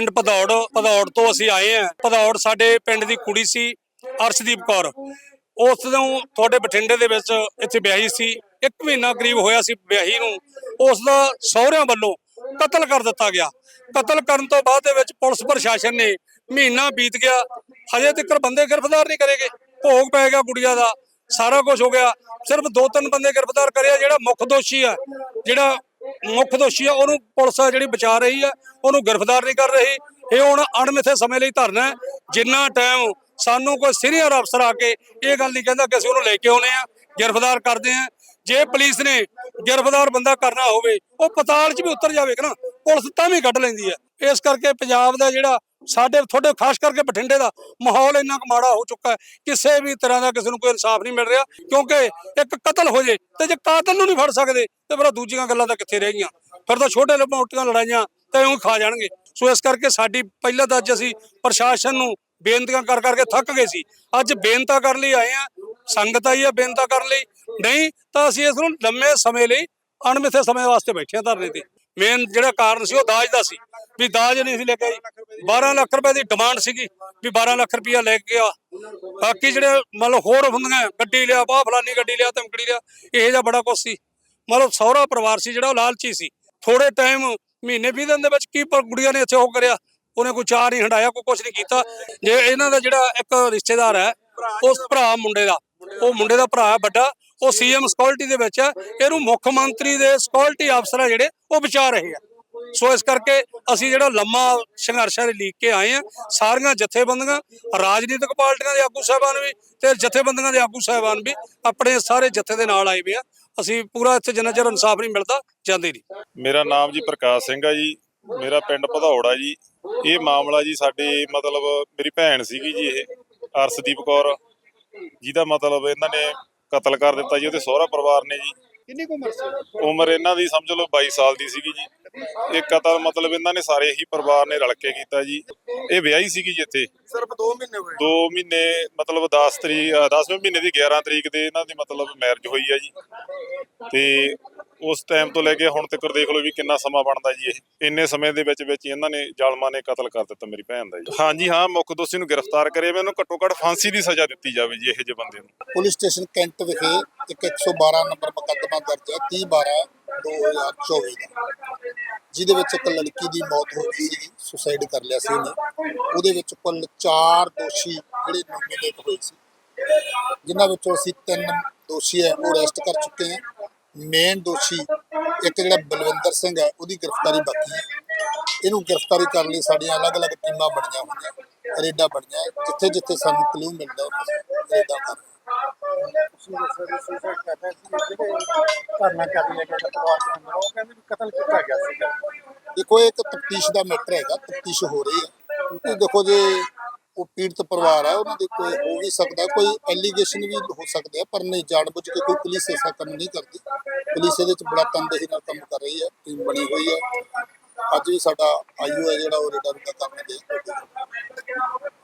ਪਿੰਡ ਭਦੌੜ ਭਦੌੜ ਤੋਂ ਅਸੀਂ ਆਏ ਆ ਭਦੌੜ ਸਾਡੇ ਪਿੰਡ ਦੀ ਕੁੜੀ ਸੀ, ਅਰਸ਼ਦੀਪ ਕੌਰ। ਉਸ ਨੂੰ ਤੁਹਾਡੇ ਬਠਿੰਡੇ ਦੇ ਵਿੱਚ ਇੱਥੇ ਵਿਆਹੀ ਸੀ। ਇੱਕ ਮਹੀਨਾ ਕਰੀਬ ਹੋਇਆ ਸੀ ਵਿਆਹੀ ਨੂੰ। ਉਸ ਦਾ ਸਹੁਰਿਆਂ ਵੱਲੋਂ ਕਤਲ ਕਰ ਦਿੱਤਾ ਗਿਆ। ਕਤਲ ਕਰਨ ਤੋਂ ਬਾਅਦ ਦੇ ਵਿੱਚ ਪੁਲਿਸ ਪ੍ਰਸ਼ਾਸਨ ਨੇ ਮਹੀਨਾ ਬੀਤ ਗਿਆ। ਹਜੇ ਤੱਕ ਬੰਦੇ ਗ੍ਰਿਫਤਾਰ ਨਹੀਂ ਕਰੇਗੇ ਭੋਗ ਪੈ ਗਿਆ ਗੁੜੀਆ ਦਾ। ਸਾਰਾ ਕੁਝ ਹੋ ਗਿਆ। ਸਿਰਫ ਦੋ ਤਿੰਨ ਬੰਦੇ ਗ੍ਰਿਫਤਾਰ ਕਰਿਆ, ਜਿਹੜਾ ਮੁੱਖ ਦੋਸ਼ੀ ਆ, ਜਿਹੜਾ ਮੁੱਖ ਦੋਸ਼ੀ ਆ, ਉਹਨੂੰ ਪੁਲਿਸ ਆ ਜਿਹੜੀ ਬਚਾ ਰਹੀ ਆ, ਉਹਨੂੰ ਗ੍ਰਿਫਤਾਰ ਨਹੀਂ ਕਰ ਰਹੀ। ਇਹ ਹੁਣ ਅਣਮਿੱਥੇ ਸਮੇਂ ਲਈ ਧਰਨਾ ਜਿੰਨਾ ਟਾਈਮ ਸਾਨੂੰ ਕੋਈ ਸੀਨੀਅਰ ਅਫਸਰ ਆ ਕੇ ਇਹ ਗੱਲ ਨਹੀਂ ਕਹਿੰਦਾ ਕਿ ਅਸੀਂ ਉਹਨੂੰ ਲੈ ਕੇ ਆਉਨੇ ਆ, ਗ੍ਰਿਫਤਾਰ ਕਰਦੇ ਆ। ਜੇ ਪੁਲਿਸ ਨੇ ਗ੍ਰਿਫਤਾਰ ਬੰਦਾ ਕਰਨਾ ਹੋਵੇ, ਉਹ ਪਤਾਲ 'ਚ ਵੀ ਉਤਰ ਜਾਵੇ ਨਾ। ਪੁਲਿਸ ਤਾਂ ਵੀ ਕੱਢ ਲੈਂਦੀ ਹੈ। ਇਸ ਕਰਕੇ ਪੰਜਾਬ ਦਾ ਜਿਹੜਾ ਸਾਡੇ ਤੁਹਾਡੇ ਖਾਸ ਕਰਕੇ ਬਠਿੰਡੇ ਦਾ ਮਾਹੌਲ ਇੰਨਾ ਕੁ ਮਾੜਾ ਹੋ ਚੁੱਕਾ ਹੈ, ਕਿਸੇ ਵੀ ਤਰ੍ਹਾਂ ਦਾ ਕਿਸੇ ਨੂੰ ਕੋਈ ਇਨਸਾਫ ਨਹੀਂ ਮਿਲ ਰਿਹਾ, ਕਿਉਂਕਿ ਇੱਕ ਕਤਲ ਹੋ ਜੇ ਤੇ ਜੇ ਕਾਤਲ ਨੂੰ ਨਹੀਂ ਫੜ ਸਕਦੇ, ਤੇ ਫਿਰ ਦੂਜੀਆਂ ਗੱਲਾਂ ਤਾਂ ਕਿੱਥੇ ਰਹਿ ਗਈਆਂ। ਫਿਰ ਤਾਂ ਛੋਟੇ ਮੋਟੀਆਂ ਲੜਾਈਆਂ ਤਾਂ ਇਉਂ ਖਾ ਜਾਣਗੇ। ਸੋ ਇਸ ਕਰਕੇ ਸਾਡੀ ਪਹਿਲਾਂ ਤਾਂ ਅੱਜ ਅਸੀਂ ਪ੍ਰਸ਼ਾਸਨ ਨੂੰ ਬੇਨਤੀਆਂ ਕਰ ਕਰਕੇ ਥੱਕ ਗਏ ਸੀ। ਅੱਜ ਬੇਨਤਾ ਕਰਨ ਲਈ ਆਏ ਆ ਸੰਗਤ ਆਈ ਆ ਬੇਨਤਾ ਕਰਨ ਲਈ। ਨਹੀਂ ਤਾਂ ਅਸੀਂ ਇਸ ਨੂੰ ਲੰਮੇ ਸਮੇਂ ਲਈ ਅਣਮਿੱਥੇ ਸਮੇਂ ਵਾਸਤੇ ਬੈਠੇ ਆ ਧਰਨੇ ਤੇ। ਮੇਨ ਜਿਹੜਾ ਕਾਰਨ ਸੀ ਉਹ ਦਾਜ ਦਾ ਸੀ। ਵੀ ਦਾਜ ਨਹੀਂ ਸੀ ਲੈ ਕੇ 12 ਲੱਖ ਰੁਪਏ ਦੀ ਡਿਮਾਂਡ ਸੀਗੀ ਵੀ 12 ਲੱਖ ਰੁਪਇਆ ਲੈ ਕੇ ਆ। ਬਾਕੀ ਜਿਹੜੇ ਮਤਲਬ ਹੋਰ ਹੁੰਦੀਆਂ, ਗੱਡੀ ਲਿਆ ਬਾਹ ਫਲਾਨੀ ਗੱਡੀ ਲਿਆ, ਧਮਕੜੀ ਲਿਆ, ਇਹ ਜਿਹਾ ਬੜਾ ਕੁਛ ਸੀ। ਮਤਲਬ ਸਹੁਰਾ ਪਰਿਵਾਰ ਸੀ ਜਿਹੜਾ, ਉਹ ਲਾਲਚੀ ਸੀ। ਥੋੜੇ ਟਾਈਮ ਮਹੀਨੇ 20 ਦਿਨ ਦੇ ਵਿੱਚ ਕੀ ਪਰ ਗੁੜੀਆਂ ਨੇ ਇੱਥੇ ਉਹ ਕਰਿਆ। ਉਹਨੇ ਕੋਈ ਚਾਰ ਨਹੀਂ ਹੰਡਾਇਆ, ਕੋਈ ਕੁਝ ਨਹੀਂ ਕੀਤਾ। ਜੇ ਇਹਨਾਂ ਦਾ ਜਿਹੜਾ ਇੱਕ ਰਿਸ਼ਤੇਦਾਰ ਹੈ, ਉਸ ਭਰਾ ਮੁੰਡੇ ਦਾ, ਉਹ ਮੁੰਡੇ ਦਾ ਭਰਾ ਵੱਡਾ। ਉਹ ਸੀਐਮ ਸਕਿਉਰਟੀ ਦੇ ਵਿੱਚ ਹੈ ਇਹਨੂੰ ਮੁੱਖ ਮੰਤਰੀ ਦੇ ਸਕਿਉਰਟੀ ਅਫਸਰ ਆ ਜਿਹੜੇ, ਉਹ ਵਿਚਾਰ ਰਹੇ ਆ। ਸੋ ਇਸ ਕਰਕੇ ਅਸੀਂ ਜਿਹੜਾ ਲੰਮਾ ਸੰਘਰਸ਼ ਹੈ ਲੀਕ ਕੇ ਆਏ ਆ, ਸਾਰੀਆਂ ਜਥੇਬੰਦੀਆਂ, ਰਾਜਨੀਤਿਕ ਪਾਰਟੀਆਂ ਦੇ ਆਗੂ ਸਾਹਿਬਾਨ ਵੀ ਤੇ ਜਥੇਬੰਦੀਆਂ ਦੇ ਆਗੂ ਸਾਹਿਬਾਨ ਵੀ ਆਪਣੇ ਸਾਰੇ ਜਥੇ ਦੇ ਨਾਲ ਆਏ ਵੇ ਆ। ਅਸੀਂ ਪੂਰਾ ਇੱਥੇ ਜਿੰਨਾ ਚਿਰ ਇਨਸਾਫ ਨਹੀਂ ਮਿਲਦਾ, ਜਾਂਦੇ ਨਹੀਂ। ਮੇਰਾ ਨਾਮ ਜੀ ਪ੍ਰਕਾਸ਼ ਸਿੰਘ ਆ ਜੀ, ਮੇਰਾ ਪਿੰਡ ਭਦੌੜ ਆ ਜੀ। ਇਹ ਮਾਮਲਾ ਜੀ ਸਾਡੇ ਮਤਲਬ ਮੇਰੀ ਭੈਣ ਸੀਗੀ ਜੀ ਇਹ, ਅਰਸ਼ਦੀਪ ਕੌਰ। ਜਿਹਦਾ ਮਤਲਬ ਇਹਨਾਂ ਨੇ ਕਤਲ ਕਰ ਦਿੱਤਾ ਜੀ ਉਹਦੇ ਸਹੁਰਾ ਪਰਿਵਾਰ ਨੇ ਜੀ। ਕਿੰਨੀ ਕੁ ਉਮਰ ਸੀ? ਉਮਰ ਇਹਨਾਂ ਦੀ ਸਮਝ ਲਓ 22 ਸਾਲ ਦੀ ਸੀਗੀ ਜੀ। ਇਹ ਕਤਲ ਮਤਲਬ ਇਹਨਾਂ ਨੇ ਸਾਰੇ ਹੀ ਪਰਿਵਾਰ ਨੇ ਰਲ ਕੇ ਕੀਤਾ ਜੀ। ਇਹ ਵਿਆਹੀ ਸੀਗੀ ਜੀ ਇੱਥੇ। ਸਿਰਫ 2 ਮਹੀਨੇ ਹੋਏ। 2 ਮਹੀਨੇ ਮਤਲਬ 10 ਤਰੀਕ 10ਵੇਂ ਮਹੀਨੇ ਦੀ 11 ਤਰੀਕ ਦੇ ਇਹਨਾਂ ਦੀ ਮਤਲਬ ਮੈਰਿਜ ਹੋਈ ਆ ਜੀ। ਤੇ ਉਸ ਟਾਈਮ ਤੋਂ ਲੈ ਕੇ ਹੁਣ ਤੱਕ ਦੇਖ ਲਓ ਵੀ ਕਿੰਨਾ ਸਮਾਂ ਬਣਦਾ ਜੀ ਇਹ। ਇੰਨੇ ਸਮੇਂ ਦੇ ਵਿੱਚ ਵਿੱਚ ਇਹਨਾਂ ਨੇ ਜ਼ਾਲਮਾਂ ਨੇ ਕਤਲ ਕਰ ਦਿੱਤਾ ਮੇਰੀ ਭੈਣ ਦਾ ਜੀ। ਹਾਂਜੀ ਹਾਂ ਮੁੱਖ ਦੋਸ਼ੀ ਨੂੰ ਗ੍ਰਿਫਤਾਰ ਕਰਿਆ ਵੇ ਉਹਨੂੰ ਘੱਟੋ ਘੱਟ ਫਾਂਸੀ ਦੀ ਸਜ਼ਾ ਦਿੱਤੀ ਜਾਵੇ ਜੀ ਇਹੋ ਜਿਹੇ ਬੰਦੇ ਨੂੰ। ਪੁਲਿਸ ਸਟੇਸ਼ਨ ਕੈਂਟ ਵਿਖੇ ਇੱਕ 112 ਨੰਬਰ ਮੁਕੱਦਮਾ ਦਰਜ ਹੈ 30 12 2024 ਦਾ। ਜਿਹਦੇ ਵਿੱਚ ਇੱਕ ਲੜਕੀ ਦੀ ਮੌਤ ਹੋ ਗਈ ਸੀ ਸੁਸਾਈਡ ਕਰ ਲਿਆ ਸੀ ਉਹਨੇ। ਉਹਦੇ ਵਿੱਚ ਕੁੱਲ 4 ਦੋਸ਼ੀ ਜਿਹੜੇ ਨੋਮੀਨੇਟ ਹੋਏ ਸੀ। ਜਿਨ੍ਹਾਂ ਵਿੱਚੋਂ ਅਸੀਂ ਤਿੰਨ ਦੋਸ਼ੀ ਹੈ ਉਹ ਅਰੈਸਟ ਕਰ ਚੁੱਕੇ ਹਾਂ। ਮੇਨ ਦੋਸ਼ੀ ਇੱਕ ਜਿਹੜਾ ਬਲਵਿੰਦਰ ਸਿੰਘ ਹੈ ਉਹਦੀ ਗ੍ਰਿਫਤਾਰੀ ਬਾਕੀ ਹੈ। ਇਹਨੂੰ ਗ੍ਰਿਫਤਾਰੀ ਕਰਨ ਲਈ ਸਾਡੀਆਂ ਅਲੱਗ-ਅਲੱਗ ਟੀਮਾਂ ਬਣੀਆਂ ਹੋਈਆਂ ਰੇਡਾਂ ਬਣੀਆਂ ਹੈ। ਜਿੱਥੇ ਜਿੱਥੇ ਸਾਨੂੰ ਕਲੂ ਮਿਲਦਾ ਰੇਡਾਂ ਕਰ ਦੇਖੋ ਇੱਕ ਤਫਤੀਸ਼ ਦਾ ਮੈਟਰ ਹੈਗਾ ਤਫਤੀਸ਼ ਹੋ ਰਹੀ ਹੈ। ਦੇਖੋ ਜੇ ਉਹ ਪੀੜਤ ਪਰਿਵਾਰ ਹੈ, ਉਹਨਾਂ ਦੇ ਕੋਈ ਹੋ ਵੀ ਸਕਦਾ, ਕੋਈ ਐਲੀਗੇਸ਼ਨ ਵੀ ਹੋ ਸਕਦੇ ਆ, ਪਰ ਨਹੀਂ, ਜਾਣਬੁੱਝ ਕੇ ਕੋਈ ਪੁਲਿਸ ਐਸਾ ਕੰਮ ਨਹੀਂ ਕਰਦੀ। ਪੁਲਿਸ ਇਹਦੇ ਵਿੱਚ ਬੜਾ ਤਨਦੇਹੀ ਨਾਲ ਕੰਮ ਕਰ ਰਹੀ ਹੈ, ਟੀਮ ਬਣੀ ਹੋਈ ਹੈ। ਅੱਜ ਵੀ ਸਾਡਾ ਆਈਓ ਹੈ ਜਿਹੜਾ, ਉਹ ਰੇਡਾ ਰੂਡਾ ਕਰਨ ਦੇ